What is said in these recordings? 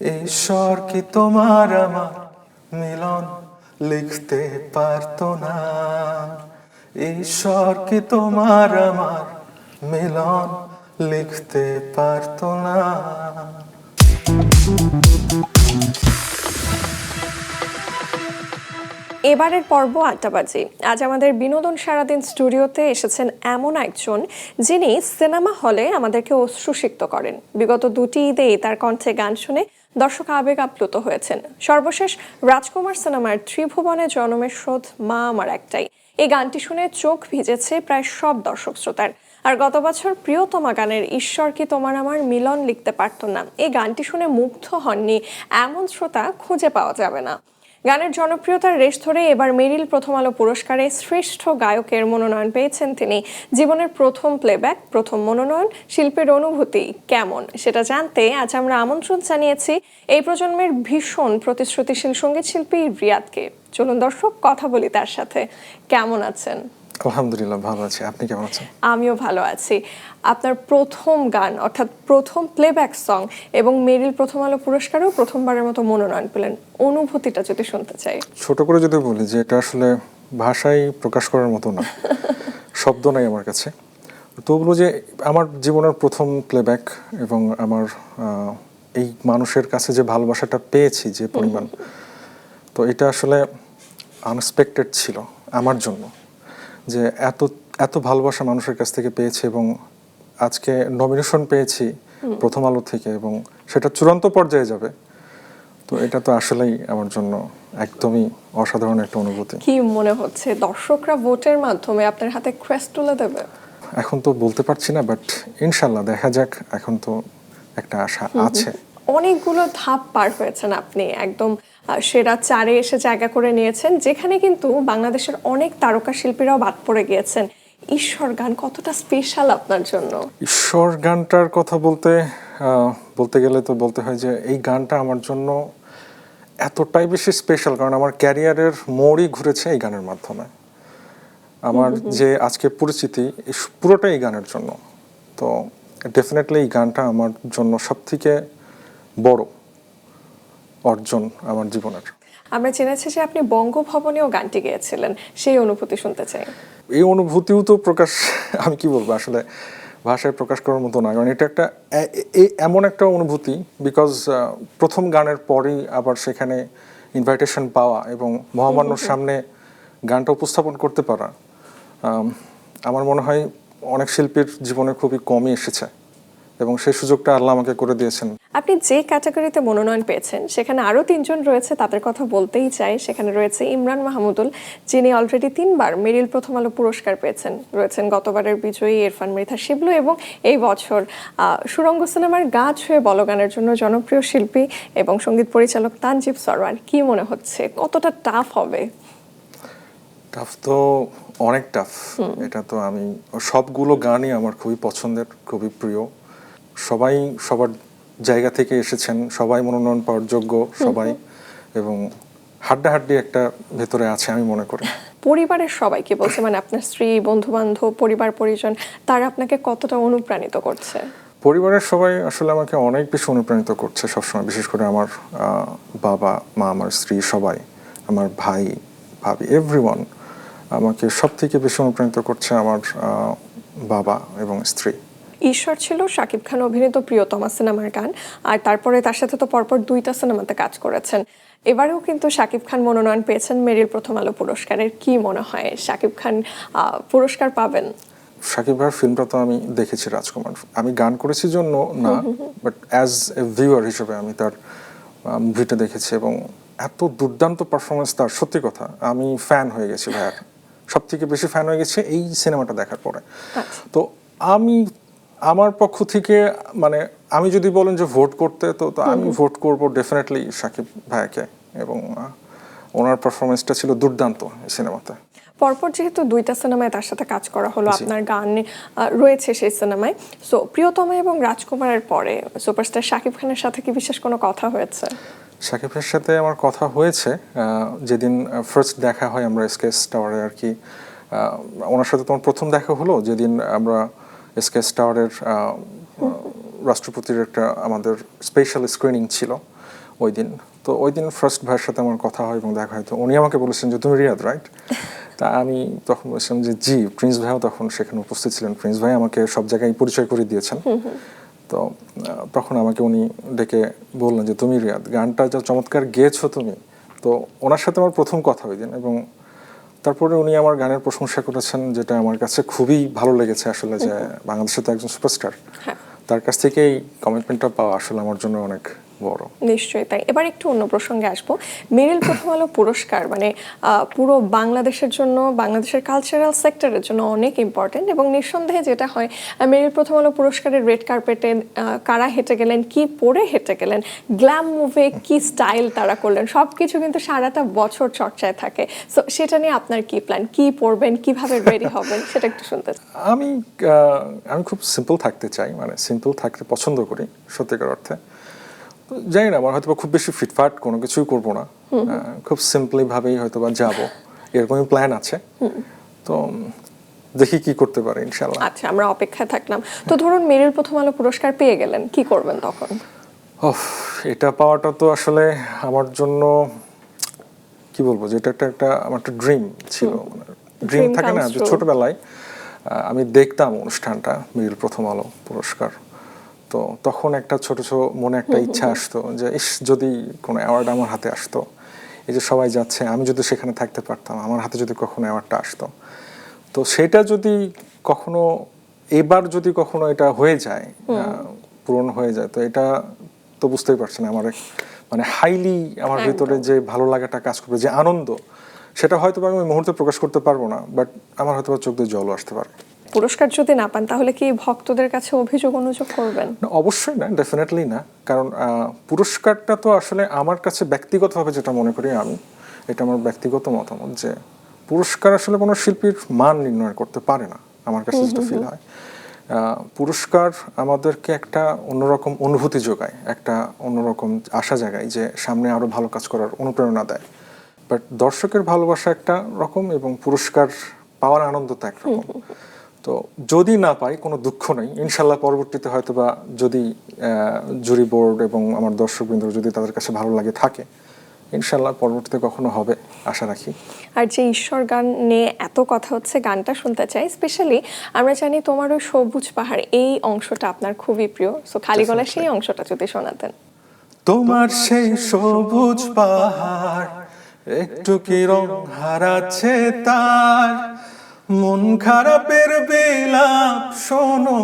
ঈশ্বর কি তোমার আমার মিলন লিখতে পারতো না? ঈশ্বর কি তোমার আমার মিলন লিখতে পারতো না? এবারের পর্ব আড্ডাবাজি আজ আমাদের বিনোদন সারাদিন স্টুডিওতে এসেছেন এমন একজন যিনি সিনেমা হলে আমাদেরকে অশ্রুসিক্ত করেন। বিগত দুটি ঈদেই তার কণ্ঠে গান শুনে দর্শক আবেগ আপ্লুত হয়েছেন। সর্বশেষ রাজকুমার সিনেমার ত্রিভুবনে জনমের শোধ মা আমার একটাই। এই গানটি শুনে চোখ ভিজেছে প্রায় সব দর্শক শ্রোতার। আর গত বছর প্রিয়তমা গানের ঈশ্বর কি তোমার আমার মিলন লিখতে পারত না। এই গানটি শুনে মুগ্ধ হননি, এমন শ্রোতা খুঁজে পাওয়া যাবে না। গানের জনপ্রিয়তার রেশ ধরে এবার মেরিল প্রথম আলো পুরস্কারে শ্রেষ্ঠ গায়কের মনোনয়ন পেয়েছেন তিনি। জীবনের প্রথম প্লেব্যাক প্রথম মনোনয়ন, শিল্পের অনুভূতি কেমন সেটা জানতে আজ আমরা আমন্ত্রণ জানিয়েছি। এই প্রজন্মের ভীষণ প্রতিশ্রুতিশীল সংগীত শিল্পী রিয়াদকে। চলুন দর্শক কথা বলি তার সাথে। কেমন আছেন? আলহামদুলিল্লাহ ভালো আছি। আপনি কেমন আছেন? আমিও ভালো আছি। আপনার প্রথম গান অর্থাৎ প্রথম প্লেব্যাক সং এবং মেরিল প্রথম আলো পুরস্কারেও প্রথমবারের মতো মনোনয়ন পেলেন। অনুভূতিটা যদি শুনতে চাই। ছোট করে যদি বলি যে এটা আসলে ভাষায় প্রকাশ করার মতো না। শব্দ নাই আমার কাছে। তো বলব যে আমার জীবনের প্রথম প্লেব্যাক এবং আমার এই মানুষের কাছে যে ভালোবাসাটা পেয়েছি যে পরিমাণ তো এটা আসলে আনএক্সপেক্টেড ছিল আমার জন্য যে এত এত ভালোবাসা মানুষের কাছ থেকে পেয়েছি এবং আজকে নমিনেশন পেয়েছি প্রথম আলো থেকে এবং সেটা চূড়ান্ত পর্যায়ে যাবে। তো এটা তো আসলেই আমার জন্য একদমই অসাধারণ একটা অনুভূতি। কি মনে হচ্ছে? দর্শকরা ভোটের মাধ্যমে আপনার হাতে ক্রেস্ট তুলে দেবে? এখন তো বলতে পারছি না বাট ইনশাল্লাহ দেখা যাক এখন তো একটা আশা আছে। অনেকগুলো ধাপ পার হয়েছেন আপনি একদম সেরা চারে এসে জায়গা করে নিয়েছেন যেখানে কিন্তু বাংলাদেশের অনেক তারকা শিল্পীরাও বাদ পড়ে গিয়েছেন। ঈশ্বর গান কতটা স্পেশাল আপনার জন্য? ঈশ্বর গানটার কথা বলতে বলতে গেলে তো বলতে হয় যে এই গানটা আমার জন্য এতটাই বেশি স্পেশাল কারণ আমার ক্যারিয়ারের মোড়ই ঘুরেছে এই গানের মাধ্যমে। আমার যে আজকে পরিচিতি পুরোটাই এই গানের জন্য। তো ডেফিনেটলি এই গানটা আমার জন্য সব থেকে বড়। অর্জন আমার জীবনের। আমরা জেনেছি যে আপনি বঙ্গভবনেও গানটি গেয়েছিলেন সেই অনুভূতি শুনতে চাই। এই অনুভূতিও তো প্রকাশ আমি কি বলব আসলে ভাষায় প্রকাশ করার মতো না কারণ এটা একটা এমন একটা অনুভূতি বিকজ প্রথম গানের পরেই আবার সেখানে ইনভাইটেশন পাওয়া এবং মহামান্যর সামনে গানটা উপস্থাপন করতে পারা আমার মনে হয় অনেক শিল্পীর জীবনে খুবই কমই এসেছে। এবং সেই সুযোগটা আল্লাহ আমাকে করে দিয়েছেন। আপনি যে ক্যাটাগরিতে মনোনয়ন পেয়েছেন সেখানে আরও তিনজন রয়েছে তাদের কথা বলতেই চাই। সেখানে রয়েছে ইমরান মাহমুদুল যিনি অলরেডি তিনবার মেরিল প্রথম আলো পুরস্কার পেয়েছেন। রয়েছেন গতবারের বিজয়ী ইরফান মৃথা শিবলু এবং এই বছর সুরঙ্গ সিনেমার গা ছুঁয়ে বলো গানের জন্য জনপ্রিয় শিল্পী এবং সংগীত পরিচালক তানজিব সরওয়ার। কি মনে হচ্ছে? কতটা টাফ হবে? টাফ তো অনেক টাফ এটা তো আমি সবগুলো গানই আমার খুবই পছন্দের খুবই প্রিয়। সবাই সবার জায়গা থেকে এসেছেন সবাই মনোনয়ন পাওয়ার যোগ্য সবাই এবং হাড্ডাহাড্ডি একটা ভেতরে আছে আমি মনে করি। পরিবারের সবাইকে বলছে মানে আপনার স্ত্রী বন্ধু বান্ধব পরিবার পরিজন তারা আপনাকে কতটা অনুপ্রাণিত করছে? পরিবারের সবাই আসলে আমাকে অনেক বেশি অনুপ্রাণিত করছে সবসময় বিশেষ করে আমার বাবা মা আমার স্ত্রী সবাই আমার ভাই ভাবি এভরিওয়ান আমাকে সব থেকে বেশি অনুপ্রাণিত করছে আমার বাবা এবং স্ত্রী। ঈশ্বর ছিল শাকিব খান অভিনীত প্রিয়তমা সিনেমার গান আর তারপরে তার সাথে তো পরপর দুইটা সিনেমাতে কাজ করেছেন। এবারেও কিন্তু শাকিব খান মনোনয়ন পেয়েছেন মেরিল প্রথম আলো পুরস্কারের। কি মনে হয় শাকিব খান পুরস্কার পাবেন? সাকিব ভাইয়ের ফিল্মটা তো আমি দেখেছি রাজকুমার। আমি গান করেছি জন্য না বাট অ্যাজ এ ভিউয়ার হিসেবে আমি তার মুভিটা দেখেছি এবং এত দুর্দান্ত পারফরমেন্স তার। সত্যি কথা আমি ফ্যান হয়ে গেছি ভাইয়ার। সব থেকে বেশি ফ্যান হয়ে গেছে এই সিনেমাটা দেখার পরে। তো আমি আমার পক্ষ থেকে মানে আমি যদি বলেন যে ভোট করতে তো তো আমি ভোট করব ডেফিনেটলি সাকিব ভাইয়াকে এবং ওনার পারফরমেন্সটা ছিল দুর্দান্ত সিনেমাতে। পরপর যেহেতু দুইটা সিনেমায় তার সাথে কাজ করা হলো আপনার গান রয়েছে সেই সিনেমায়। সো প্রিয়তমা এবং রাজকুমারের পরে সুপারস্টার শাকিব খানের সাথে কি বিশেষ কোনো কথা হয়েছে? সাকিবের সাথে আমার কথা হয়েছে যেদিন ফার্স্ট দেখা হয় আমরা এসকেএস টাওয়ারে আর কি ওনার সাথে তোমার প্রথম দেখা হলো? যেদিন আমরা এসকেএস টাওয়ারের আহ, রাষ্ট্রপতির একটা আমাদের স্পেশাল স্ক্রিনিং ছিল ওই দিন। তো ওই দিন ফার্স্ট ভাইয়ের সাথে আমার কথা হয় এবং দেখা হয়। তো উনি আমাকে বলেছেন যে তুমি রিয়াদ রাইট তা আমি তখন বলছিলাম যে জি প্রিন্স ভাইও তখন সেখানে উপস্থিত ছিলেন। প্রিন্স ভাই আমাকে সব জায়গায় পরিচয় করে দিয়েছেন। তো তখন আমাকে উনি ডেকে বললেন যে তুমি রিয়াদ গানটা যা চমৎকার গেয়েছো তুমি। তো ওনার সাথে আমার প্রথম কথা ওই দিন এবং তারপরে উনি আমার গানের প্রশংসা করেছেন যেটা আমার কাছে খুবই ভালো লেগেছে আসলে যে বাংলাদেশে তো একজন সুপারস্টার হ্যাঁ। তার কাছ থেকেই কমিটমেন্টটা পাওয়া আসলে আমার জন্য অনেক বড়। নিশ্চয়ই তাই এবার একটু অন্য প্রসঙ্গে আসব। মেরিল প্রথম আলো পুরস্কার মানে পুরো বাংলাদেশের জন্য বাংলাদেশের কালচারাল সেক্টরের জন্য অনেক ইম্পর্টেন্ট এবং নিঃসন্দেহে যেটা হয় মেরিল প্রথম আলো পুরস্কারের রেড কার্পেটে কারা হেঁটে গেলেন কি পরে হেঁটে গেলেন গ্ল্যাম মুভে কি স্টাইল তারা করলেন সব কিছু কিন্তু সারাটা বছর চর্চায় থাকে। সো সেটা নিয়ে আপনার কি প্ল্যান কি পরবেন? কীভাবে রেডি হবেন? সেটা একটু শুনতে চাই। আমি আমি খুব সিম্পল থাকতে চাই মানে সিম্পল থাকতে পছন্দ করি সত্যিকার অর্থে। জানি না আমার হয়তো খুব বেশি ফিটফাট কোনো কিছুই করব না। খুব সিম্পলি ভাবেই হয়তো বা যাব। এরকমই প্ল্যান আছে। তো দেখি কি করতে পারি ইনশাল্লাহ। আচ্ছা আমরা অপেক্ষায় থাকলাম। তো ধরুন মেরিল প্রথম আলো পুরস্কার পেয়ে গেলেন কি করবেন তখন? এটা পাওয়াটা তো আসলে আমার জন্য কি বলব যেটা একটা একটা আমার একটা ড্রিম ছিল। ড্রিম থাকে না যে ছোটবেলায় আমি দেখতাম অনুষ্ঠানটা মিরিল প্রথম আলো পুরস্কার। তো তখন একটা ছোট ছোট মনে একটা ইচ্ছা আসতো যে ইস যদি কোনো অ্যাওয়ার্ড আমার হাতে আসতো এই যে সবাই যাচ্ছে আমি যদি সেখানে থাকতে পারতাম আমার হাতে যদি কখনো অ্যাওয়ার্ডটা আসতো। তো সেটা যদি কখনো এবার যদি কখনো এটা হয়ে যায় পূরণ হয়ে যায় তো এটা তো বুঝতেই পারছেন আমার মানে হাইলি আমার ভিতরে যে ভালো লাগাটা কাজ করবে যে আনন্দ সেটা হয়তো বা আমি মুহূর্তে প্রকাশ করতে পারব না বাট আমার হয়তো চোখ দিয়ে জলও আসতে পারে। পুরস্কার যদি না পান তাহলে কি ভক্তদের কাছে অভিযোগ অনুযোগ করবেন? অবশ্যই না ডেফিনেটলি না। কারণ পুরস্কারটা তো আসলে আমার কাছে ব্যক্তিগতভাবে যেটা মনে করি আমি এটা আমার ব্যক্তিগত মতামত যে পুরস্কার আসলে কোনো শিল্পীর মান নির্ণয় করতে পারে না আমার কাছে যেটা ফিল হয়। পুরস্কার আমাদেরকে একটা অন্যরকম অনুভূতি যোগায় একটা অন্যরকম আশা জাগায় যে সামনে আরও ভালো কাজ করার অনুপ্রেরণা দেয়। বাট দর্শকের ভালোবাসা একটা রকম এবং পুরস্কার পাওয়ার আনন্দ তো একরকম। তো যদি না পাই কোনো দুঃখ নেই। ইনশাল্লাহ পরবর্তীতে হয়তো বা যদি জুরি বোর্ড এবং আমার দর্শকবৃন্দ যদি তাদের কাছে ভালো লাগে থাকে ইনশাল্লাহ পরবর্তীতে কখনো হবে আশা রাখি। আর যে ঈশ্বর গান নিয়ে এত কথা হচ্ছে গানটা শুনতে চাই স্পেশালি আমরা জানি তোমার ওই সবুজ পাহাড় এই অংশটা আপনার খুবই প্রিয়। সো খালি গলা সেই অংশটা যদি শোনাতেন। তোমার সেই সবুজ পাহাড় একটু কি রং হারাচ্ছে তার? মন খারাপের বিলাপ, শোনো।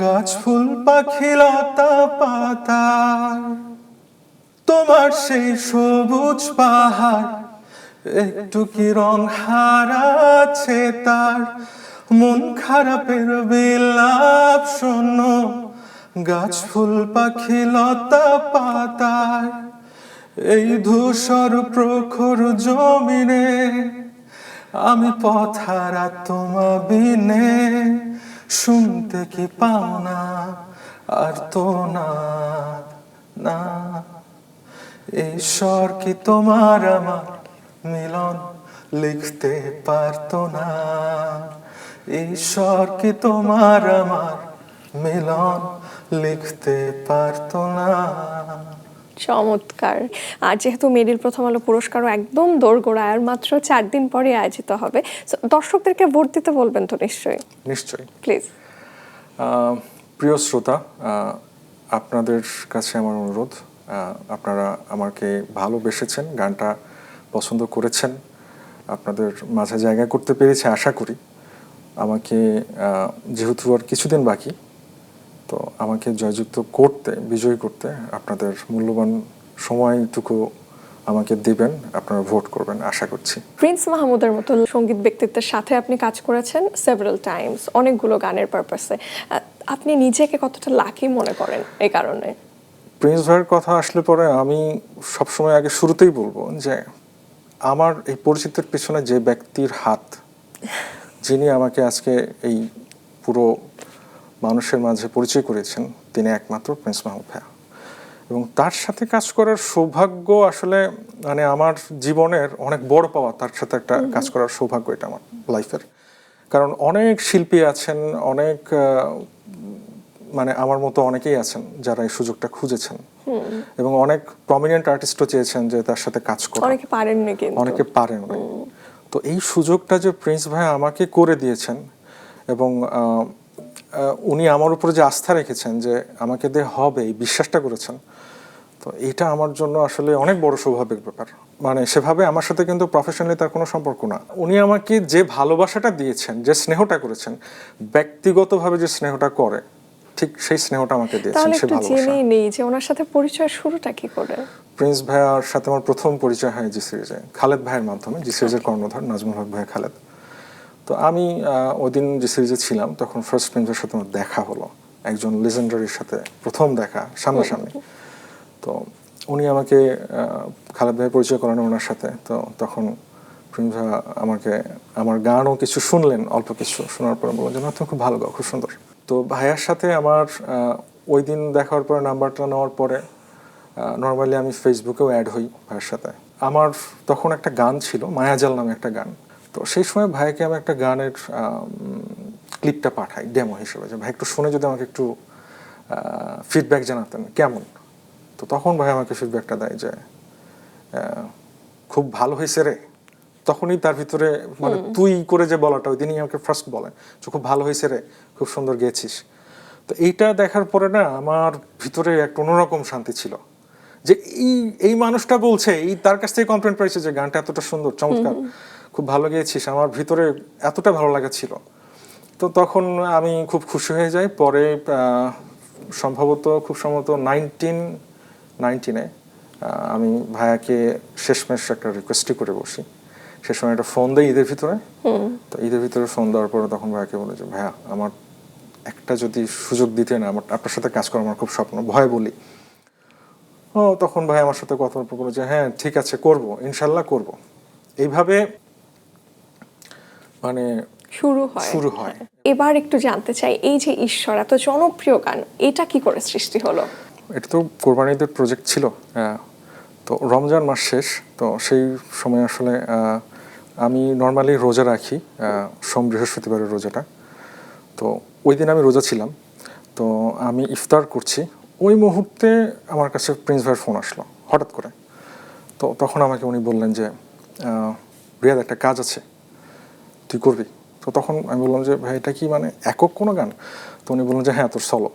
গাছ ফুল, পাখি, লতা পাতার তোমার সেই সবুজ পাহাড়, একটু কি রং হারাচ্ছে তার? মন খারাপের বিলাপ, শোনো। গাছ ফুল, পাখি, লতা পাতার এই ধূসর প্রখর জমিনে আমি পথারা তোমা বিনে শুনতে কি পাও না? আর তো না না। ঈশ্বর কি তোমার আমার মিলন লিখতে পারতো না? ঈশ্বর কি তোমার আমার মিলন লিখতে পারতো না? চমৎকার। আর যেহেতু মেরিল প্রথম আলো পুরস্কারও একদম দোরগোড়ায় আর মাত্র চার দিন পরে আয়োজিত হবে। দর্শকদেরকে ভোট দিতে বলবেন তো নিশ্চয়ই? নিশ্চয়ই। প্লিজ প্রিয় শ্রোতা আপনাদের কাছে আমার অনুরোধ আপনারা আমাকে ভালোবেসেছেন গানটা পছন্দ করেছেন আপনাদের মাঝে জায়গা করতে পেরেছে আশা করি। আমাকে যেহেতু আর কিছুদিন বাকি তো আমাকে জয়যুক্ত করতে বিজয়ী করতে আপনাদের মূল্যবান সময়টুকু আমাকে দিবেন আপনারা ভোট করবেন আশা করছি। প্রিন্স মাহমুদের মতো সংগীত ব্যক্তিত্বের সাথে আপনি কাজ করেছেন সেভারাল টাইমস অনেকগুলো গানের পারপাসে আপনি নিজেকে কতটা লাকি মনে করেন এই কারণে? প্রিন্স ভাইয়ের কথা আসলে পরে আমি সবসময় আগে শুরুতেই বলব যে আমার এই পরিচিতির পিছনে যে ব্যক্তির হাত যিনি আমাকে আজকে এই পুরো মানুষের মাঝে পরিচয় করেছেন তিনি একমাত্র প্রিন্স মাহমুদ ভাইয়া। এবং তার সাথে কাজ করার সৌভাগ্য আসলে মানে আমার জীবনের অনেক বড় পাওয়া তার সাথে একটা কাজ করার সৌভাগ্য এটা আমার লাইফের। কারণ অনেক শিল্পী আছেন অনেক মানে আমার মতো অনেকেই আছেন যারা এই সুযোগটা খুঁজেছেন। এবং অনেক প্রমিনেন্ট আর্টিস্টও চেয়েছেন যে তার সাথে কাজ করা। অনেকে পারেননি কিন্তু। অনেকে পারেন না। তো এই সুযোগটা যে প্রিন্স ভাই আমাকে করে দিয়েছেন এবং উনি আমার উপরে যে আস্থা রেখেছেন যে আমাকে দিয়ে হবে এই বিশ্বাসটা করেছেন তো এটা আমার জন্য আসলে অনেক বড় সৌভাগ্যের ব্যাপার। মানে সেভাবে আমার সাথে কিন্তু প্রফেশনালি তার কোনো সম্পর্ক না। উনি আমাকে যে ভালোবাসাটা দিয়েছেন যে স্নেহটা করেছেন ব্যক্তিগতভাবে যে স্নেহটা করে ঠিক সেই স্নেহটা আমাকে দিয়েছেন সে ভালোবাসা। নেই যে ওনার সাথে পরিচয় শুরুটা কি করে? প্রিন্স ভাইয়ার সাথে আমার প্রথম পরিচয় হয় জি সিরিজে খালেদ ভাইয়ের মাধ্যমে জি সিরিজের কর্ণধার নাজমুল হক ভাই খালেদ। তো আমি ওই দিন যে সিরিজে ছিলাম তখন ফার্স্ট প্রিন্সের সাথে আমার দেখা হলো। একজন লেজেন্ডারির সাথে প্রথম দেখা সামনাসামনি। তো উনি আমাকে খালেদ ভাই পরিচয় করেন ওনার সাথে। তো তখন প্রিন্স ভাই আমাকে আমার গানও কিছু শুনলেন অল্প কিছু। শোনার পরে বললেন যে না তুমি খুব ভালো গাও খুব সুন্দর। তো ভাইয়ার সাথে আমার ওই দিন দেখার পরে নাম্বারটা নেওয়ার পরে নর্মালি আমি ফেসবুকেও অ্যাড হই ভাইয়ের সাথে। আমার তখন একটা গান ছিল মায়াজাল নামে একটা গান। তো সেই সময় ভাইকে আমি একটা গানের ক্লিপটা পাঠাই ডেমো হিসেবে যে ভাই একটু শুনে যদি আমাকে একটু ফিডব্যাক জানাতেন কেমন? তো তখন ভাই আমাকে ফিডব্যাকটা দেয় যে খুব ভালো হয়েছে রে। তখনই তার ভিতরে মানে তুই করে যে বলাটা ওই দিনই আমাকে ফার্স্ট বলেন যে খুব ভালো হয়েছে রে খুব সুন্দর গেছিস তো এইটা দেখার পরে না আমার ভিতরে একটা অন্যরকম শান্তি ছিল যে এই এই মানুষটা বলছে এই তার কাছ থেকে কমপ্লেন পেয়েছে যে গানটা এতটা সুন্দর চমৎকার। খুব ভালো গেয়েছিস আমার ভিতরে এতটা ভালো লাগা ছিল। তো তখন আমি খুব খুশি হয়ে যাই। পরে সম্ভবত খুব সম্ভবত নাইনটিন নাইনটিনে আমি ভাইয়াকে শেষমেশ একটা রিকোয়েস্টই করে বসি। সে সময় একটা ফোন দেয় ঈদের ভিতরে। তো ঈদের ভিতরে ফোন দেওয়ার পরে তখন ভাইয়াকে বলে যে ভাইয়া আমার একটা যদি সুযোগ দিতেন আমার আপনার সাথে কাজ করার আমার খুব স্বপ্ন ভয় বলি। ও তখন ভাই আমার সাথে কথা বলল যে হ্যাঁ ঠিক আছে করব ইনশাল্লাহ করব। এইভাবে মানে শুরু হয়। শুরু হয়। এবার একটু জানতে চাই এই যে ঈশ্বর এত জনপ্রিয় গান এটা কি করে সৃষ্টি হলো? এটা তো কোরবানিদের প্রজেক্ট ছিল তো রমজান মাস শেষ তো সেই সময় আসলে আমি নর্মালি রোজা রাখি সোম বৃহস্পতিবারের রোজাটা। তো ওই দিন আমি রোজা ছিলাম তো আমি ইফতার করছি। ওই মুহূর্তে আমার কাছে প্রিন্স ভাইয়ের ফোন আসলো হঠাৎ করে। তো তখন আমাকে উনি বললেন যে রিয়াদ একটা কাজ আছে। তুই করবি? তো তখন আমি বললাম যে, ভাই, এটা কি মানে একক কোনো গান? তো উনি বললেন যে হ্যাঁ তোর সলো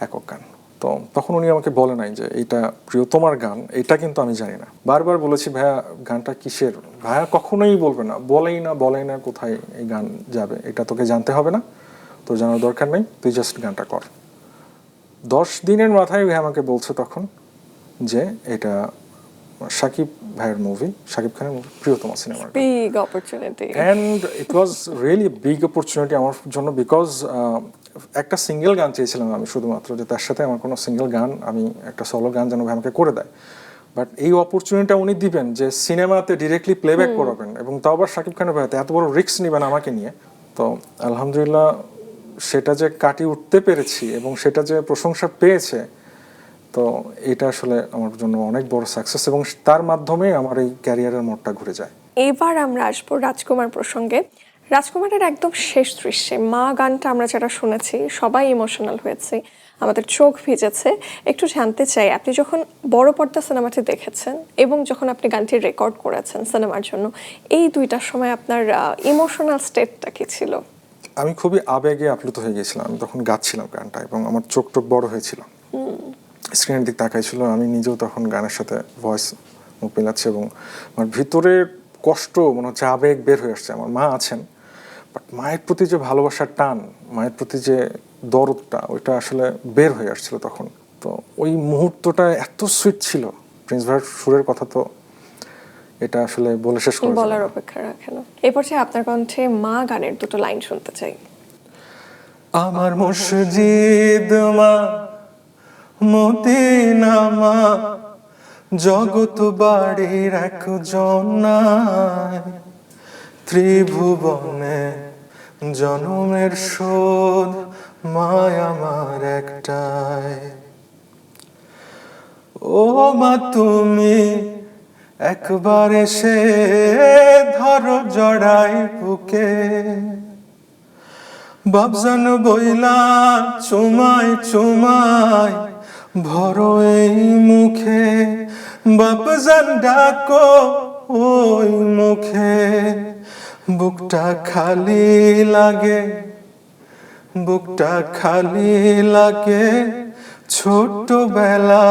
একক গান। তো তখন উনি আমাকে বলে নাই যে, এইটা প্রিয়তমার গান, এটা কিন্তু আমি জানি না। বারবার বলেছি, ভাইয়া, গানটা কিসের? ভাইয়া কখনোই বলবে না, বলেই না বলেই না কোথায় এই গান যাবে, এটা তোকে জানতে হবে না, তোর জানার দরকার নেই, তুই জাস্ট গানটা কর। দশ দিনের মাথায় আমাকে বলছে তখন যে, এটা সাকিব ভাইয়ের মুভি শাকিব খানের মুভি প্রিয়তমা সিনেমার গান। Big opportunity and it was really big opportunity আমার জন্য বিকজ একটা সিঙ্গেল গান চেয়েছিলাম আমি শুধুমাত্র যে তার সাথে আমার কোনো সিঙ্গেল গান আমি একটা সলো গান যেন ভাই আমাকে করে দেয়। বাট এই অপরচুনিটিটা উনি দিবেন যে সিনেমাতে ডিরেক্টলি প্লেব্যাক করাবেন এবং তাও আবার শাকিব খানের ভাইতে এত বড় রিস্ক নেবেন আমাকে নিয়ে। তো আলহামদুলিল্লাহ সেটা যে কাটিয়ে উঠতে পেরেছি এবং সেটা যে প্রশংসা পেয়েছে তো এটা আসলে আমার জন্য অনেক বড় সাকসেস এবং তার মাধ্যমে আমার এই ক্যারিয়ারের মোড়টা ঘুরে যায়। এবার আমরা আসব রাজকুমার প্রসঙ্গে। রাজকুমারের একদম শেষ দৃশ্যে মা গানটা আমরা যারা শুনেছি সবাই ইমোশনাল হয়েছে আমাদের চোখ ভিজেছে। একটু জানতে চাই আপনি যখন বড় পর্দা সিনেমাটি দেখেছেন এবং যখন আপনি গানটি রেকর্ড করেছেন সিনেমার জন্য এই দুইটার সময় আপনার ইমোশনাল স্টেটটা কি ছিল? আমি খুবই আবেগে আপ্লুত হয়ে গেছিলাম আমি তখন গাচ্ছিলাম গানটা এবং আমার চোখ টোক বড় হয়েছিল। স্ক্রিনের দিক তাকাইছিল আমি নিজেও তখন গানের সাথে ভয়েস মুখ মিলাচ্ছি এবং আমার ভিতরের কষ্ট মনে হচ্ছে আবেগ বের হয়ে আসছে। আমার মা আছেন বাট মায়ের প্রতি যে ভালোবাসার টান মায়ের প্রতি যে দরদটা ওইটা আসলে বের হয়ে আসছিল তখন। তো ওই মুহূর্তটা এত সুইট ছিল। প্রিন্স ভাইয়ের সুরের কথা তো এটা আসলে বলে শেষ করা বলার অপেক্ষা রাখে না এরপর আপনার কণ্ঠে মা গানের দুটো লাইন শুনতে চাই। আমার মসজিদ মা মদিনা মা জগৎ বাড়ির এক জনায় ত্রিভুবনে জনমের শোধ মায় আমার একটাই। ও মা, তুমি একবার এসে ধরো জড়াই বুকে। বাবজান বইলা, চুমাই চুমাই ভর এই মুখে বাপজান ডাকো ওই মুখে। বুকটা খালি লাগে, বুকটা খালি লাগে ছোটবেলা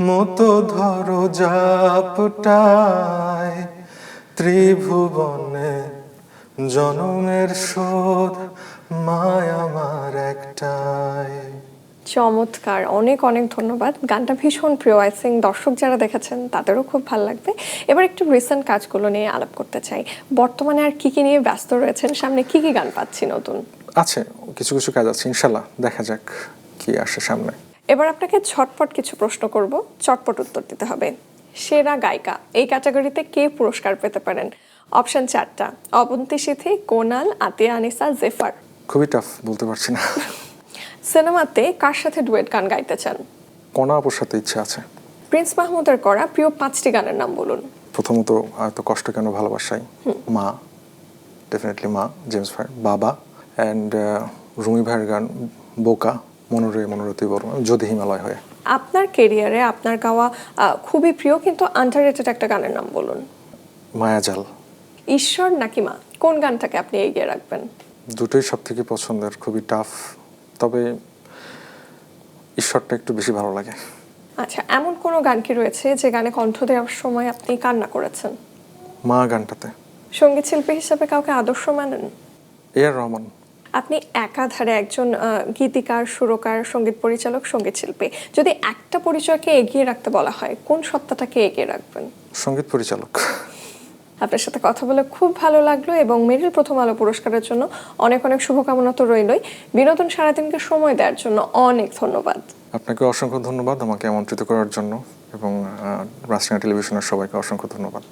মতো ধরো জাপটায়। ত্রিভুবনে জনমের শোধ মায় আমার একটাই চমৎকার অনেক অনেক ধন্যবাদ। গানটা ভীষণ প্রিয় আই থিঙ্ক দর্শক যারা দেখেছেন তাদেরও খুব ভালো লাগবে। এবার একটু রিসেন্ট কাজগুলো নিয়ে আলাপ করতে চাই। বর্তমানে আর কি কি নিয়ে ব্যস্ত রয়েছেন? সামনে কি কি গান পাচ্ছি নতুন? আছে কিছু কিছু কাজ আছে ইনশাল্লাহ দেখা যাক কি আসে সামনে। এবার আপনাকে ছটপট কিছু প্রশ্ন করব। চটপট উত্তর দিতে হবে। সেরা গায়িকা এই ক্যাটাগরিতে কে পুরস্কার পেতে পারেন? অপশন চারটা অবন্তী সিথি কোনাল আতিয়া আনিসা জেফার। খুবই টাফ বলতে পারছি না। সিনেমাতে কার সাথে ডুয়েট গান গাইতে চান? কণা আপুর সাথে ইচ্ছে আছে। প্রিন্স মাহমুদের করা প্রিয় পাঁচটি গানের নাম বলুন। প্রথমত এত কষ্ট কেন ভালোবাসাই? মা ডেফিনেটলি মা জেমস ভাই বাবা অ্যান্ড রুমি ভাইয়ের গান বোকা মনোরে মনোরতি বর্মা যদি হিমালয় হয়ে। আপনার কেরিয়ারে আপনার গাওয়া খুবই প্রিয় কিন্তু আন্ডাররেটেড একটা গানের নাম বলুন। মায়াজাল। ঈশ্বর নাকি মা? কোন গানটাকে আপনি এগিয়ে রাখবেন? দুটোই সব থেকে পছন্দের খুবই টাফ তবে ঈশ্বরটা একটু বেশি ভালো লাগে। আচ্ছা এমন কোনো গান কি রয়েছে যে গানে কণ্ঠ দেওয়ার সময় আপনি কান্না করেছেন? মা গানটাতে। সংগীত শিল্পী হিসেবে কাউকে আদর্শ মানেন? এ আর রহমান। আপনি একাধারে একজন গীতিকার সুরকার সংগীত পরিচালক সংগীত শিল্পী। যদি একটা পরিচয়কে এগিয়ে রাখতে বলা হয় কোন সত্তাটাকে এগিয়ে রাখবেন? সংগীত পরিচালক। আপনার সাথে কথা বলে খুব ভালো লাগল এবং মেরিল প্রথম আলো পুরস্কারের জন্য অনেক অনেক শুভকামনা তো রইলই। বিনোদন সারাদিনকে সময় দেওয়ার জন্য অনেক ধন্যবাদ। আপনাকে অসংখ্য ধন্যবাদ আমাকে আমন্ত্রিত করার জন্য এবং রাষ্ট্রীয় টেলিভিশনের সবাইকে অসংখ্য ধন্যবাদ।